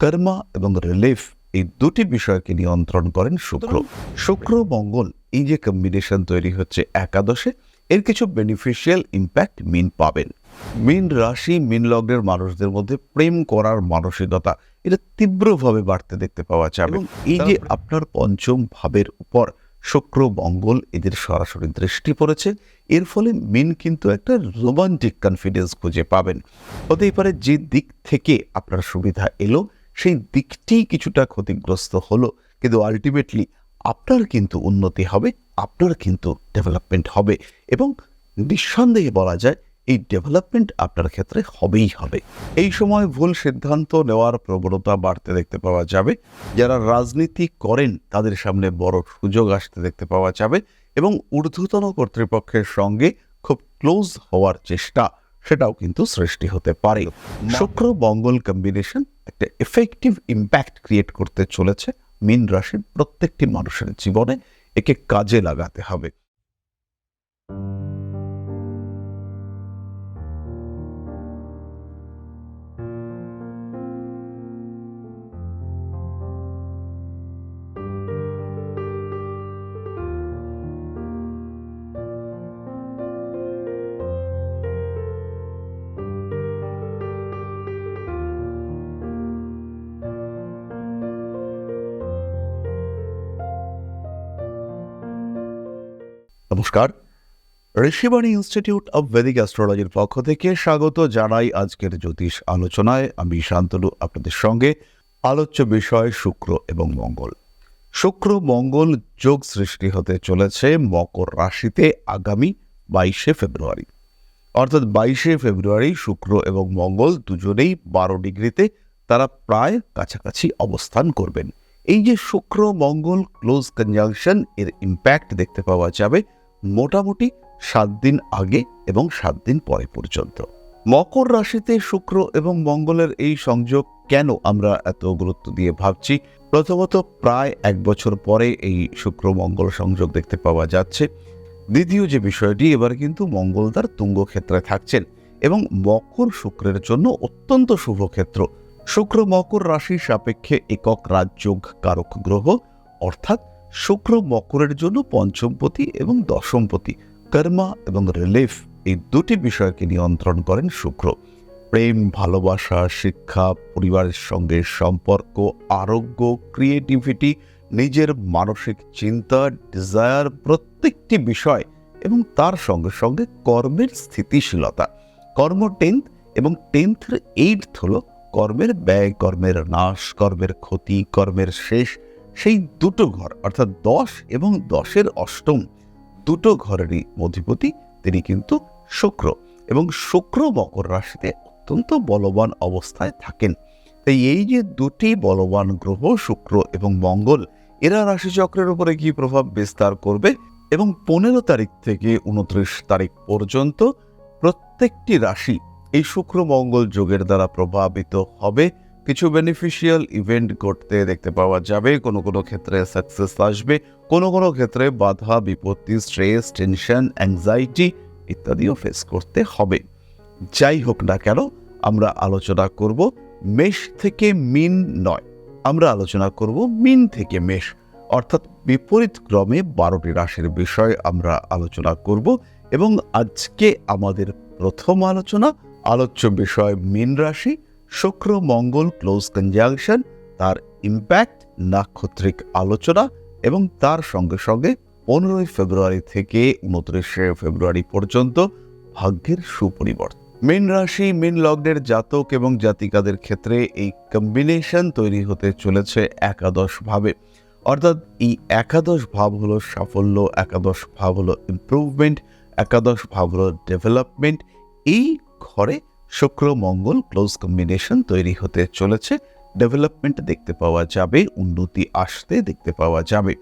কর্মা এবং রিলিফ এই দুটি বিষয়কে নিয়ন্ত্রণ করেন শুক্র। শুক্র মঙ্গল এই যে কম্বিনেশন তৈরি হচ্ছে একাদশে এর কিছু বেনিফিশিয়াল ইম্প্যাক্ট মিন পাবেন। মিন রাশি মিন লগ্নের মানুষদের মধ্যে প্রেম করার মানসিকতা এটা তীব্রভাবে বাড়তে দেখতে পাওয়া যাবে। এবং এই যে আপনার পঞ্চম ভাবের উপর শুক্র মঙ্গল এদের সরাসরি দৃষ্টি পড়েছে এর ফলে মিন কিন্তু একটা রোমান্টিক কনফিডেন্স খুঁজে পাবেন। হতেই পারে যে দিক থেকে আপনার সুবিধা এলো সেই দিকটি কিছুটা ক্ষতিগ্রস্ত হলো। কিন্তু আলটিমেটলি আপনার কিন্তু উন্নতি হবে আপনার কিন্তু ডেভেলপমেন্ট হবে এবং নিঃসন্দেহে বলা যায় এই ডেভেলপমেন্ট আপনার ক্ষেত্রে হবেই হবে। এই সময় ভুল সিদ্ধান্ত নেওয়ার প্রবণতা বাড়তে দেখতে পাওয়া যাবে। যারা রাজনীতি করেন তাদের সামনে বড় সুযোগ আসতে দেখতে পাওয়া যাবে এবং ঊর্ধ্বতন কর্তৃপক্ষের সঙ্গে খুব ক্লোজ হওয়ার চেষ্টা সেটাও কিন্তু সৃষ্টি হতে পারে। শুক্র মঙ্গল কম্বিনেশন একটা এফেক্টিভ ইম্প্যাক্ট ক্রিয়েট করতে চলেছে। মীন রাশির প্রত্যেকটি মানুষের জীবনে একে কাজে লাগাতে হবে। নমস্কার। ঋষিবাণী ইনস্টিটিউট অব ভেদিক অ্যাস্ট্রোলজির পক্ষ থেকে স্বাগত জানাই আজকের জ্যোতিষ আলোচনায়। আমি শান্তনু, আপনাদের সঙ্গে আলোচ্য বিষয় শুক্র এবং মঙ্গল। শুক্র, মঙ্গল যোগ সৃষ্টি হতে চলেছে মকর রাশিতে আগামী বাইশে ফেব্রুয়ারি। অর্থাৎ বাইশে ফেব্রুয়ারি শুক্র এবং মঙ্গল দুজনেই বারো ডিগ্রিতে তারা প্রায় কাছাকাছি অবস্থান করবেন। এই যে শুক্র, মঙ্গল, ক্লোজ কনজাংশন, এর ইম্প্যাক্ট দেখতে পাওয়া যাবে মোটামুটি সাত দিন আগে এবং সাত দিন পরে পর্যন্ত। মকর রাশিতে শুক্র এবং মঙ্গলের এই সংযোগ কেন আমরা এত গুরুত্ব দিয়ে ভাবছি? প্রথমত প্রায় এক বছর পরে এই শুক্র মঙ্গল সংযোগ দেখতে পাওয়া যাচ্ছে। দ্বিতীয় যে বিষয়টি, এবার কিন্তু মঙ্গল তার তুঙ্গ ক্ষেত্রে থাকছেন এবং মকর শুক্রের জন্য অত্যন্ত শুভ ক্ষেত্র। শুক্র মকর রাশির সাপেক্ষে একক রাজযোগ কারক গ্রহ, অর্থাৎ শুক্র মকরের জন্য পঞ্চমপতি এবং দশমপতি, কর্মা এবং রিলিফ এই দুটি বিষয়কে নিয়ন্ত্রণ করেন শুক্র। প্রেম, ভালোবাসা, শিক্ষা, পরিবারের সঙ্গে সম্পর্ক, আরোগ্য ক্রিয়েটিভিটি নিজের মানসিক চিন্তা ডিজায়ার প্রত্যেকটি বিষয় এবং তার সঙ্গে সঙ্গে কর্মের স্থিতিশীলতা। কর্ম টেন্থ এবং টেন্থের এইট হল কর্মের ব্যয়, কর্মের নাশ, কর্মের ক্ষতি, কর্মের শেষ সেই দুটো ঘর, অর্থাৎ দশ এবং দশের অষ্টম দুটো ঘরেরই অধিপতি, তিনি কিন্তু শুক্র। এবং শুক্র মকর রাশিতে অত্যন্ত বলবান অবস্থায় থাকেন। তাই এই যে দুটি বলবান গ্রহ, শুক্র এবং মঙ্গল, এরা রাশিচক্রের উপরে কি প্রভাব বিস্তার করবে? এবং পনেরো তারিখ থেকে উনত্রিশ তারিখ পর্যন্ত প্রত্যেকটি রাশি এই শুক্র মঙ্গল যোগের দ্বারা প্রভাবিত হবে। কিছু বেনিফিশিয়াল ইভেন্ট ঘটতে দেখতে পাওয়া যাবে। কোনো কোনো ক্ষেত্রে সাকসেস আসবে, কোনো কোনো ক্ষেত্রে বাধা, বিপত্তি স্ট্রেস টেনশন অ্যাংজাইটি ইত্যাদিও ফেস করতে হবে। যাই হোক না কেন, আমরা আলোচনা করব মেষ থেকে মিন নয়। আমরা আলোচনা করব মিন থেকে মেষ। অর্থাৎ বিপরীত ক্রমে বারোটি রাশির বিষয় আমরা আলোচনা করব এবং আজকে আমাদের প্রথম আলোচনা আলোচ্য বিষয় মিন রাশি শুক্র, মঙ্গল, ক্লোজ কনজাংশন, তার ইম্প্যাক্ট, নাক্ষত্রিক আলোচনা এবং তার সঙ্গে সঙ্গে পনেরোই ফেব্রুয়ারি থেকে উনত্রিশে ফেব্রুয়ারি পর্যন্ত ভাগ্যের সুপরিবর্তন। মীন রাশি, মীন লগ্নের জাতক এবং জাতিকাদের ক্ষেত্রে এই কম্বিনেশন তৈরি হতে চলেছে একাদশ ভাবে অর্থাৎ এই একাদশ ভাব হলো সাফল্য, একাদশ ভাব হলো ইমপ্রুভমেন্ট একাদশ ভাব হলো ডেভেলপমেন্ট এই ঘরে শুক্র, মঙ্গল ক্লোজ কম্বিনেশন তৈরি হতে চলেছে। ডেভেলপমেন্ট দেখতে পাওয়া যাবে, উন্নতি আসতে দেখতে পাওয়া যাবে।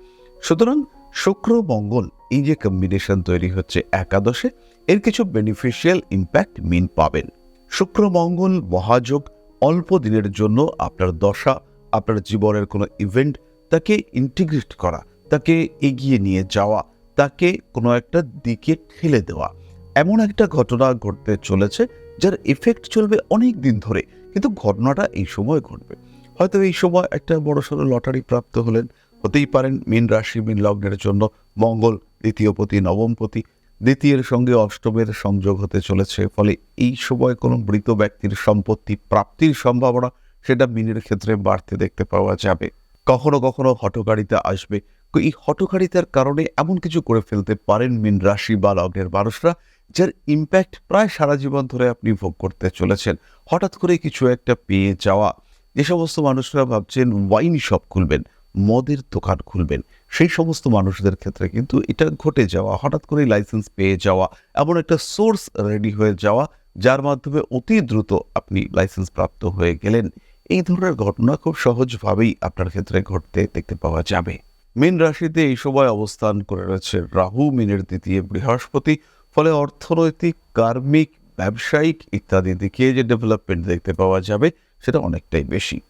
সুতরাং শুক্র, মঙ্গল এই যে কম্বিনেশন তৈরি হচ্ছে একাদশে, এর কিছু বেনিফিশিয়াল ইম্প্যাক্ট মিন পাবেন। শুক্র, মঙ্গল মহাযোগ অল্প দিনের জন্য আপনার দশা, আপনার জীবনের কোনো ইভেন্ট তাকে ইন্টিগ্রেট করা, তাকে এগিয়ে নিয়ে যাওয়া, তাকে কোনো একটা দিকে ঠেলে দেওয়া। এমন একটা ঘটনা ঘটতে চলেছে যার এফেক্ট চলবে অনেক দিন ধরে, কিন্তু ঘটনাটা এই সময় ঘটবে। হয়তো এই সময় একটা বড় সড়ো লটারি প্রাপ্ত হলেন, হতেই পারেন মীন রাশি, মীন লগ্নের জন্য মঙ্গল, দ্বিতীয় পতি, নবম পতি, দ্বিতীয়ের সঙ্গে অষ্টমের সংযোগ হতে চলেছে, ফলে এই সময় কোনো মৃত ব্যক্তির সম্পত্তি প্রাপ্তির সম্ভাবনা সেটা মিনের ক্ষেত্রে বাড়তে দেখতে পাওয়া যাবে। কখনো কখনো হটকারিতা আসবে। এই হটকারিতার কারণে এমন কিছু করে ফেলতে পারেন মিন রাশি বা লগ্নের মানুষরা। যার ইম্প্যাক্ট প্রায় সারা জীবন ধরে আপনি ভোগ করতে চলেছেন। হঠাৎ করে কিছু একটা পেয়ে যাওয়া, যে সমস্ত মানুষরা ভাবছেন ওয়াইন শপ খুলবেন, মদের দোকান খুলবেন। সেই সমস্ত মানুষদের ক্ষেত্রে কিন্তু এটা ঘটে যাওয়া, হঠাৎ করে লাইসেন্স পেয়ে যাওয়া, এমন একটা সোর্স রেডি হয়ে যাওয়া, যার মাধ্যমে অতি দ্রুত আপনি লাইসেন্স প্রাপ্ত হয়ে গেলেন। এই ধরনের ঘটনা খুব সহজভাবেই আপনার ক্ষেত্রে ঘটতে দেখতে পাওয়া যাবে। মীন রাশিতে এই সময় অবস্থান করে রয়েছে রাহু, মিনের দ্বিতীয় বৃহস্পতি। ফলে অর্থনৈতিক, কার্মিক, ব্যবসায়িক ইত্যাদি দিকে যে ডেভেলপমেন্ট দেখতে পাওয়া যাবে সেটা অনেকটাই বেশি।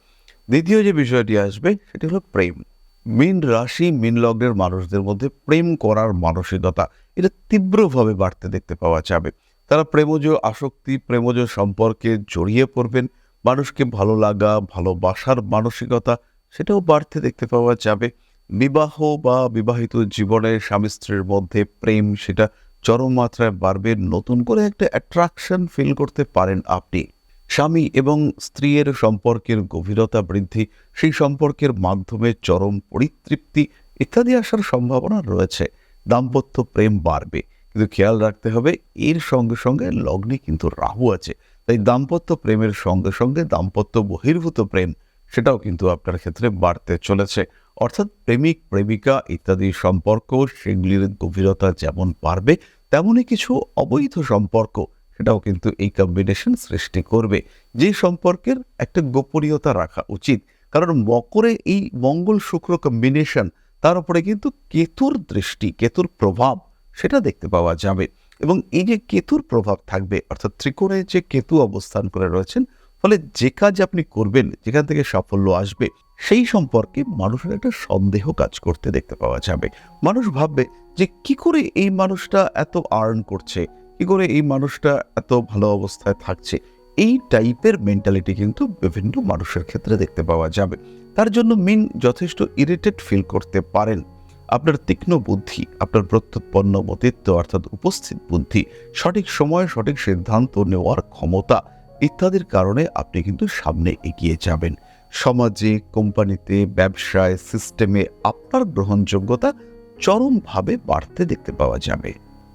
দ্বিতীয় যে বিষয়টি আসবে সেটি হলো প্রেম। মীন রাশি, মীন লগ্নের মানুষদের মধ্যে প্রেম করার মানসিকতা এটা তীব্রভাবে বাড়তে দেখতে পাওয়া যাবে। তারা প্রেমজ আসক্তি, প্রেমজ সম্পর্কে জড়িয়ে পড়বেন, মানুষকে ভালো লাগা, ভালোবাসার মানসিকতা সেটাও বাড়তে দেখতে পাওয়া যাবে। বিবাহ বা বিবাহিত জীবনে স্বামী স্ত্রীর মধ্যে প্রেম সেটা চরম মাত্রায় বাড়বে, নতুন করে একটা অ্যাট্রাকশন ফিল করতে পারেন আপনি। স্বামী এবং স্ত্রীর সম্পর্কের গভীরতা বৃদ্ধি, সেই সম্পর্কের মাধ্যমে চরম পরিতৃপ্তি ইত্যাদি আসার সম্ভাবনা রয়েছে। দাম্পত্য প্রেম বাড়বে, কিন্তু খেয়াল রাখতে হবে, এর সঙ্গে সঙ্গে লগ্নে কিন্তু রাহু আছে, তাই দাম্পত্য প্রেমের সঙ্গে সঙ্গে দাম্পত্য বহির্ভূত প্রেম, সেটাও কিন্তু আপনার ক্ষেত্রে বাড়তে চলেছে। অর্থাৎ প্রেমিক, প্রেমিকা ইত্যাদি সম্পর্ক, সেগুলির গভীরতা যেমন বাড়বে তেমনই কিছু অবৈধ সম্পর্ক সেটাও কিন্তু এই কম্বিনেশন সৃষ্টি করবে। যে সম্পর্কের একটা গোপনীয়তা রাখা উচিত। কারণ মকরে এই মঙ্গল শুক্র কম্বিনেশন তার উপরে কিন্তু কেতুর দৃষ্টি, কেতুর প্রভাব সেটা দেখতে পাওয়া যাবে। এবং এই যে কেতুর প্রভাব থাকবে, অর্থাৎ ত্রিকোণে যে কেতু অবস্থান করে রয়েছেন, ফলে যে কাজ আপনি করবেন, যেখান থেকে সাফল্য আসবে সেই সম্পর্কে মানুষের একটা সন্দেহ কাজ করতে দেখতে পাওয়া যাবে। মানুষ ভাববে যে কি করে এই মানুষটা এত আর্ন করছে? কি করে এই মানুষটা এত ভালো অবস্থায় থাকছে? এই টাইপের মেন্টালিটি কিন্তু বিভিন্ন মানুষের ক্ষেত্রে দেখতে পাওয়া যাবে। তার জন্য মিন যথেষ্ট ইরিটেট ফিল করতে পারেন। আপনার তীক্ষ্ণ বুদ্ধি, আপনার প্রত্যুৎপন্ন মতিত্ব অর্থাৎ উপস্থিত বুদ্ধি, সঠিক সময়ে, সঠিক সিদ্ধান্ত নেওয়ার ক্ষমতা ইত্যাদির কারণে আপনি কিন্তু সামনে এগিয়ে যাবেন। সমাজে, কোম্পানিতে, ব্যবসায় সিস্টেমে আপনার গ্রহণযোগ্যতা চরমভাবে বাড়তে দেখতে পাওয়া যাবে।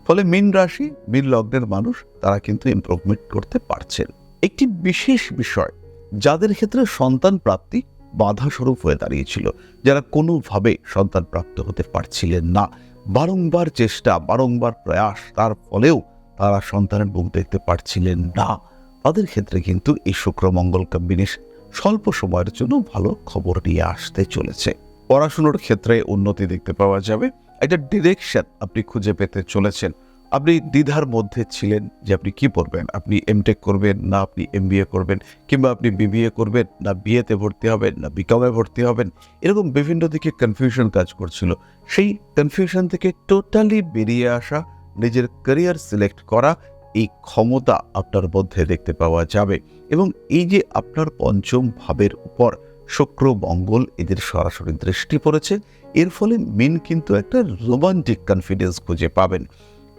ফলে মীন রাশি, মীন লগ্নের মানুষ, তারা কিন্তু ইমপ্রুভমেন্ট করতে পারছেন। একটি বিশেষ বিষয়, যাদের ক্ষেত্রে সন্তান প্রাপ্তি বাধাস্বরূপ হয়ে দাঁড়িয়েছিল, যারা কোনোভাবে সন্তান প্রাপ্ত হতে পারছিলেন না। বারংবার চেষ্টা, বারংবার প্রয়াস, তার ফলেও তারা সন্তানের মুখ দেখতে পারছিলেন না। তাদের ক্ষেত্রে কিন্তু এই শুক্রমঙ্গল কম্বিনেশন স্বল্প সময়ের জন্য ভালো খবর নিয়ে আসতে চলেছে। পড়াশুনোর ক্ষেত্রে উন্নতি দেখতে পাওয়া যাবে। একটা ডিরেকশন আপনি খুঁজে পেতে চলেছেন। আপনি দ্বিধার মধ্যে ছিলেন যে আপনি কি পড়বেন? আপনি এমটেক করবেন না আপনি এমবিএ করবেন? কিংবা আপনি বিবিএ করবেন না বিএতে ভর্তি হবেন না বিকমে ভর্তি হবেন? এরকম বিভিন্ন দিকে কনফিউশন কাজ করছিল। সেই কনফিউশন থেকে টোটালি বেরিয়ে আসা, নিজের ক্যারিয়ার সিলেক্ট করা এই ক্ষমতা আপনার মধ্যে দেখতে পাওয়া যাবে এবং এই যে আপনার পঞ্চম ভাবের উপর শুক্র, মঙ্গল এদের সরাসরি দৃষ্টি পড়েছে, এর ফলে মেন কিন্তু একটা রোমান্টিক কনফিডেন্স খুঁজে পাবেন।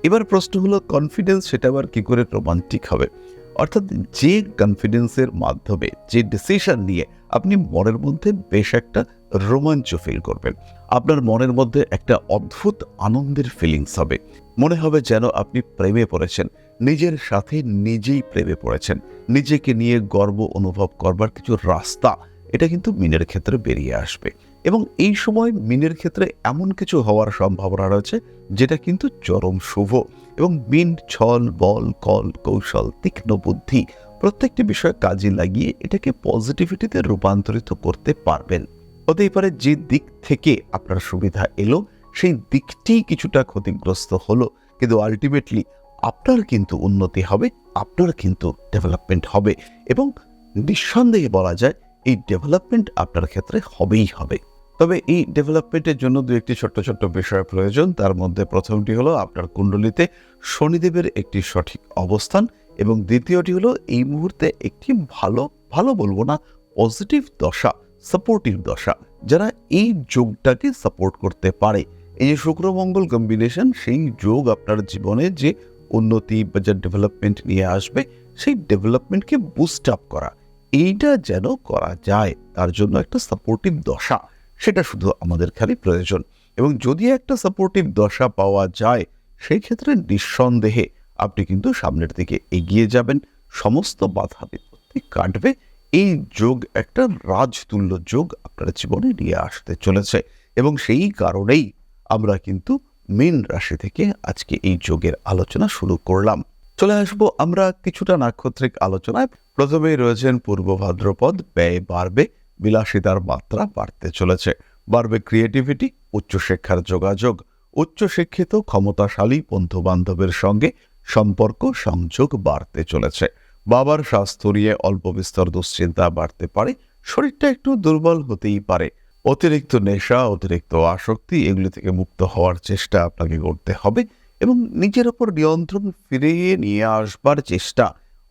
এবার প্রশ্ন হলো কনফিডেন্স সেটা আবার কি করে রোমান্টিক হবে? অর্থাৎ যে কনফিডেন্সের মাধ্যমে, যে ডিসিশন নিয়ে আপনি মনের মধ্যে বেশ একটা রোমাঞ্চ ফিল করবেন। আপনার মনের মধ্যে একটা অদ্ভুত আনন্দের ফিলিংস হবে। মনে হবে যেন আপনি প্রেমে পড়েছেন। নিজের সাথে নিজেই প্রেমে পড়েছেন। নিজেকে নিয়ে গর্ব অনুভব করবার কিছু রাস্তা এটা কিন্তু মিনের ক্ষেত্রে বেরিয়ে আসবে। এবং এই সময় মিনের ক্ষেত্রে এমন কিছু হওয়ার সম্ভাবনা রয়েছে যেটা কিন্তু চরম শুভ। এবং মিন, ছল, বল, কল, কৌশল, তীক্ষ্ণ বুদ্ধি প্রত্যেকটি বিষয় কাজে লাগিয়ে এটাকে পজিটিভিটিতে রূপান্তরিত করতে পারবেন। হতেই পারে যে দিক থেকে আপনার সুবিধা এলো, সেই দিকটি কিছুটা ক্ষতিগ্রস্ত হলো। কিন্তু আলটিমেটলি আপনার কিন্তু উন্নতি হবে, আপনার কিন্তু ডেভেলপমেন্ট হবে এবং নিঃসন্দেহে বলা যায় এই ডেভেলপমেন্ট আপনার ক্ষেত্রে হবেই হবে। তবে এই ডেভেলপমেন্টের জন্য দু একটি ছোট্ট ছোট্ট বিষয় প্রয়োজন, তার মধ্যে প্রথমটি হলো আপনার কুণ্ডলিতে শনিদেবের একটি সঠিক অবস্থান এবং দ্বিতীয়টি হলো এই মুহূর্তে একটি ভালো ভালো বলব না পজিটিভ দশা সাপোর্টিভ দশা, যারা এই যোগটাকে সাপোর্ট করতে পারে। এই যে শুক্র মঙ্গল কম্বিনেশন সেই যোগ আপনার জীবনে যে উন্নতি বা যে ডেভেলপমেন্ট নিয়ে আসবে, সেই ডেভেলপমেন্টকে বুস্ট আপ করা। এইটা যেন করা যায়, তার জন্য একটা সাপোর্টিভ দশা, সেটা শুধু আমাদের খালি প্রয়োজন। এবং যদি একটা সাপোর্টিভ দশা পাওয়া যায়, সেই ক্ষেত্রে নিঃসন্দেহে আপনি কিন্তু সামনের দিকে এগিয়ে যাবেন। সমস্ত বাধা বিপত্তি কাটবে। এই যোগ একটা রাজতুল্য যোগ আপনার জীবনে নিয়ে আসতে চলেছে। এবং সেই কারণেই আমরা কিন্তু মীন রাশি থেকে আজকে এই যোগের আলোচনা শুরু করলাম। চলে আসব আমরা কিছুটা নাক্ষত্রিক আলোচনায়। প্রথমেই রয়েছেন পূর্ব ভাদ্রপদ, ব্যয় বাড়বে, বিলাসিতার মাত্রা বাড়তে চলেছে। বাড়বে ক্রিয়েটিভিটি উচ্চশিক্ষার যোগাযোগ। উচ্চশিক্ষিত, ক্ষমতাশালী বন্ধু বান্ধবের সঙ্গে সম্পর্ক, সংযোগ বাড়তে চলেছে। বাবার স্বাস্থ্য নিয়ে অল্প বিস্তর দুশ্চিন্তা বাড়তে পারে। শরীরটা একটু দুর্বল হতেই পারে। অতিরিক্ত নেশা, অতিরিক্ত আসক্তি এগুলি থেকে মুক্ত হওয়ার চেষ্টা আপনাকে করতে হবে এবং নিজের ওপর নিয়ন্ত্রণ ফিরিয়ে নিয়ে আসবার চেষ্টা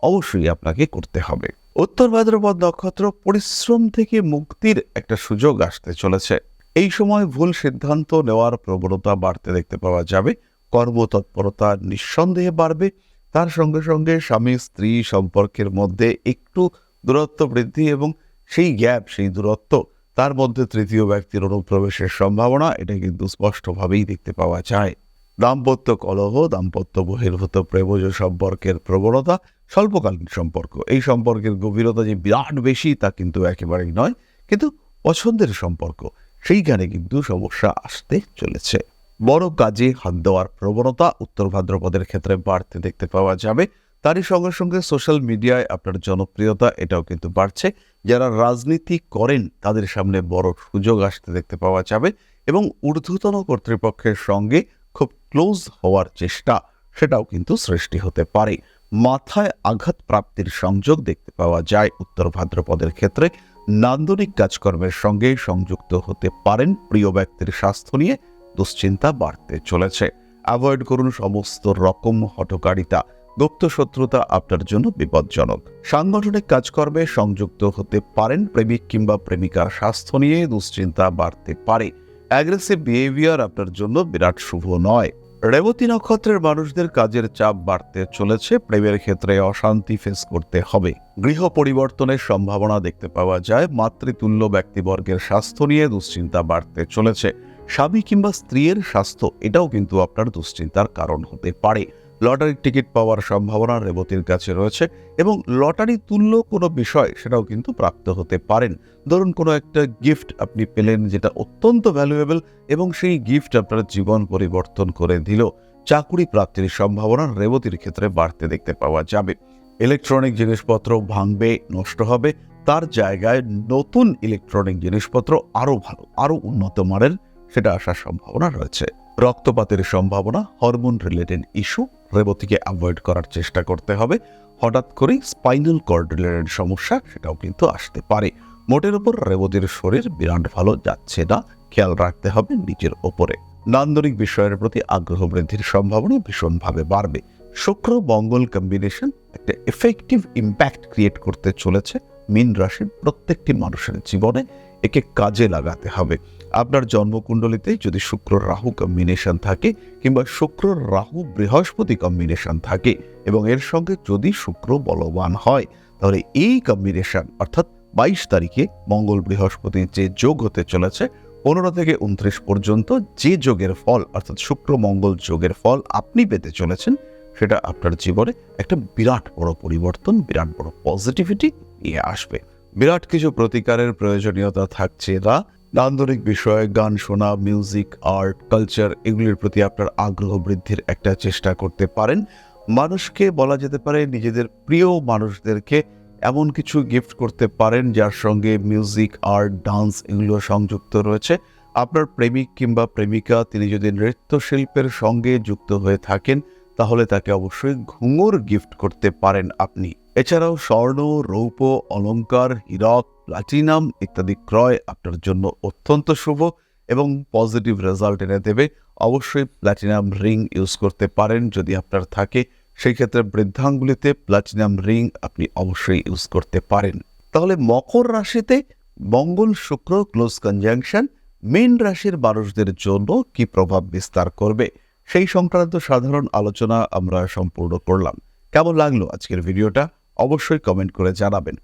অবশ্যই আপনাকে করতে হবে। উত্তর ভাদ্রপদ নক্ষত্র পরিশ্রম থেকে মুক্তির একটা সুযোগ আসতে চলেছে। এই সময় ভুল সিদ্ধান্ত নেওয়ার প্রবণতা বাড়তে দেখতে পাওয়া যাবে, কর্মতৎপরতা নিঃসন্দেহে বাড়বে। তার সঙ্গে সঙ্গে স্বামী, স্ত্রী সম্পর্কের মধ্যে একটু দূরত্ব বৃদ্ধি এবং সেই গ্যাপ, সেই দূরত্ব তার মধ্যে তৃতীয় ব্যক্তির অনুপ্রবেশের সম্ভাবনা, এটা কিন্তু স্পষ্টভাবেই দেখতে পাওয়া যায়। দাম্পত্য কলহ, দাম্পত্য বহির্ভূত প্রেমজ সম্পর্কের প্রবণতা, স্বল্পকালীন সম্পর্ক, এই সম্পর্কের গভীরতা যে বিরাট বেশি, তা কিন্তু একেবারেই নয়। কিন্তু পছন্দের সম্পর্ক, সেইখানে কিন্তু সমস্যা আসতে চলেছে। বড় কাজে হাত দেওয়ার প্রবণতা, উত্তর ভাদ্রপদের ক্ষেত্রে বাড়তে দেখতে পাওয়া যাবে। তারই সঙ্গে সঙ্গে সোশ্যাল মিডিয়ায় আপনার জনপ্রিয়তা এটাও কিন্তু বাড়ছে। যারা রাজনীতি করেন, তাদের সামনে বড় সুযোগ আসতে দেখতে পাওয়া যাবে এবং ঊর্ধ্বতন কর্তৃপক্ষের সঙ্গে খুব ক্লোজ হওয়ার চেষ্টা সেটাও কিন্তু সৃষ্টি হতে পারে। মাথায় আঘাত প্রাপ্তির সংযোগ দেখতে পাওয়া যায় উত্তর ভাদ্রপদের ক্ষেত্রে। নান্দনিক কাজকর্মের সঙ্গে সংযুক্ত হতে পারেন, প্রিয় ব্যক্তির স্বাস্থ্য নিয়ে দুশ্চিন্তা বাড়তে চলেছে। অ্যাভয়েড করুন সমস্ত রকম হটকারিতা গুপ্ত শত্রুতা আপনার জন্য বিপজ্জনক। সাংগঠনিক কাজকর্মে সংযুক্ত হতে পারেন প্রেমিক কিংবা প্রেমিকার স্বাস্থ্য নিয়ে দুশ্চিন্তা বাড়তে পারে। অ্যাগ্রেসিভ বিহেভিয়ার আপনার জন্য বিরাট শুভ নয়। রেবতী নক্ষত্রের মানুষদের কাজের চাপ বাড়তে চলেছে, প্রেমের ক্ষেত্রে অশান্তি ফেস করতে হবে। গৃহ পরিবর্তনের সম্ভাবনা দেখতে পাওয়া যায়, মাতৃতুল্য ব্যক্তিবর্গের স্বাস্থ্য নিয়ে দুশ্চিন্তা বাড়তে চলেছে। স্বামী কিংবা স্ত্রীর স্বাস্থ্য, এটাও কিন্তু আপনার দুশ্চিন্তার কারণ হতে পারে। লটারির টিকিট পাওয়ার সম্ভাবনা রেবতীর কাছে রয়েছে এবং লটারি তুল্য কোনো বিষয় সেটাও কিন্তু প্রাপ্ত হতে পারেন। ধরুন কোনো একটা গিফট আপনি পেলেন যেটা অত্যন্ত ভ্যালুয়েবল এবং সেই গিফট আপনার জীবন পরিবর্তন করে দিল। চাকুরি প্রাপ্তির সম্ভাবনা রেবতীর ক্ষেত্রে বাড়তে দেখতে পাওয়া যাবে। ইলেকট্রনিক জিনিসপত্র ভাঙবে, নষ্ট হবে, তার জায়গায় নতুন ইলেকট্রনিক জিনিসপত্র আরও ভালো আরও উন্নত মানের সেটা আসার সম্ভাবনা রয়েছে। রক্তপাতের সম্ভাবনা হরমোন রিলেটেড ইস্যু, রেবতীকে অ্যাভয়েড করার চেষ্টা করতে হবে। হঠাৎ করেই স্পাইনাল কর্ড রিলেটেড সমস্যা, সেটাও কিন্তু আসতে পারে। মোটের উপর রেবতীর শরীর বিরাট ভালো যাচ্ছে না, খেয়াল রাখতে হবে নিজের ওপরে। নান্দনিক বিষয়ের প্রতি আগ্রহ বৃদ্ধির সম্ভাবনা ভীষণভাবে বাড়বে। শুক্র মঙ্গল কম্বিনেশন একটা এফেক্টিভ ইম্প্যাক্ট ক্রিয়েট করতে চলেছে। মীন রাশির প্রত্যেকটি মানুষের জীবনে একে কাজে লাগাতে হবে। আপনার জন্মকুণ্ডলিতে যদি শুক্র, রাহু কম্বিনেশন থাকে কিংবা শুক্র, রাহু বৃহস্পতি কম্বিনেশন থাকে এবং এর সঙ্গে যদি শুক্র বলবান হয়, তাহলে এই কম্বিনেশন অর্থাৎ বাইশ তারিখে মঙ্গল বৃহস্পতির যে যোগ হতে চলেছে, পনেরো থেকে উনত্রিশ পর্যন্ত যে যোগের ফল অর্থাৎ শুক্র, মঙ্গল যোগের ফল আপনি পেতে চলেছেন, সেটা আপনার জীবনে একটা বিরাট বড় পরিবর্তন, বিরাট বড় পজিটিভিটি নিয়ে আসবে। বিরাট কিছু প্রতিকারের প্রয়োজনীয়তা থাকছে না নান্দনিক বিষয়ে গান শোনা মিউজিক আর্ট কালচার এগুলির প্রতি আপনার আগ্রহ বৃদ্ধির একটা চেষ্টা করতে পারেন। মানুষকে বলা যেতে পারে নিজেদের প্রিয় মানুষদেরকে এমন কিছু গিফট করতে পারেন যার সঙ্গে মিউজিক আর্ট ডান্স এগুলো সংযুক্ত রয়েছে। আপনার প্রেমিক কিংবা প্রেমিকা তিনি যদি নৃত্যশিল্পের সঙ্গে যুক্ত হয়ে থাকেন তাহলে তাকে অবশ্যই ঘুঙুর গিফট করতে পারেন আপনি। এছাড়াও স্বর্ণ রৌপ অলঙ্কার, হীরক প্লাটিনাম ইত্যাদি ক্রয় আপনার জন্য অত্যন্ত শুভ এবং পজিটিভ রেজাল্ট এনে দেবে। অবশ্যই প্ল্যাটিনাম রিং ইউজ করতে পারেন যদি আপনার থাকে। সেই ক্ষেত্রে বৃদ্ধাঙ্গুলিতে প্ল্যাটিনাম রিং আপনি অবশ্যই ইউজ করতে পারেন। তাহলে মকর রাশিতে মঙ্গল, শুক্র ক্লোজ কনজাংশন মেন রাশির মানুষদের জন্য কি প্রভাব বিস্তার করবে? সেই সংক্রান্ত সাধারণ আলোচনা আমরা সম্পূর্ণ করলাম। কেমন লাগল আজকের ভিডিওটা? অবশ্যই কমেন্ট করে জানাবেন।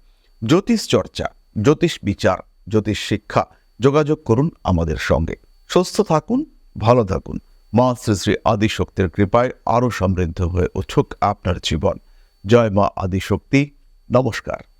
জ্যোতিষ চর্চা, জ্যোতিষ বিচার, জ্যোতিষ শিক্ষা, যোগাযোগ করুন আমাদের সঙ্গে। সুস্থ থাকুন, ভালো থাকুন। মা শ্রী শ্রী আদিশক্তির কৃপায় আরও সমৃদ্ধ হয়ে উঠুক আপনার জীবন। জয় মা আদিশক্তি। নমস্কার।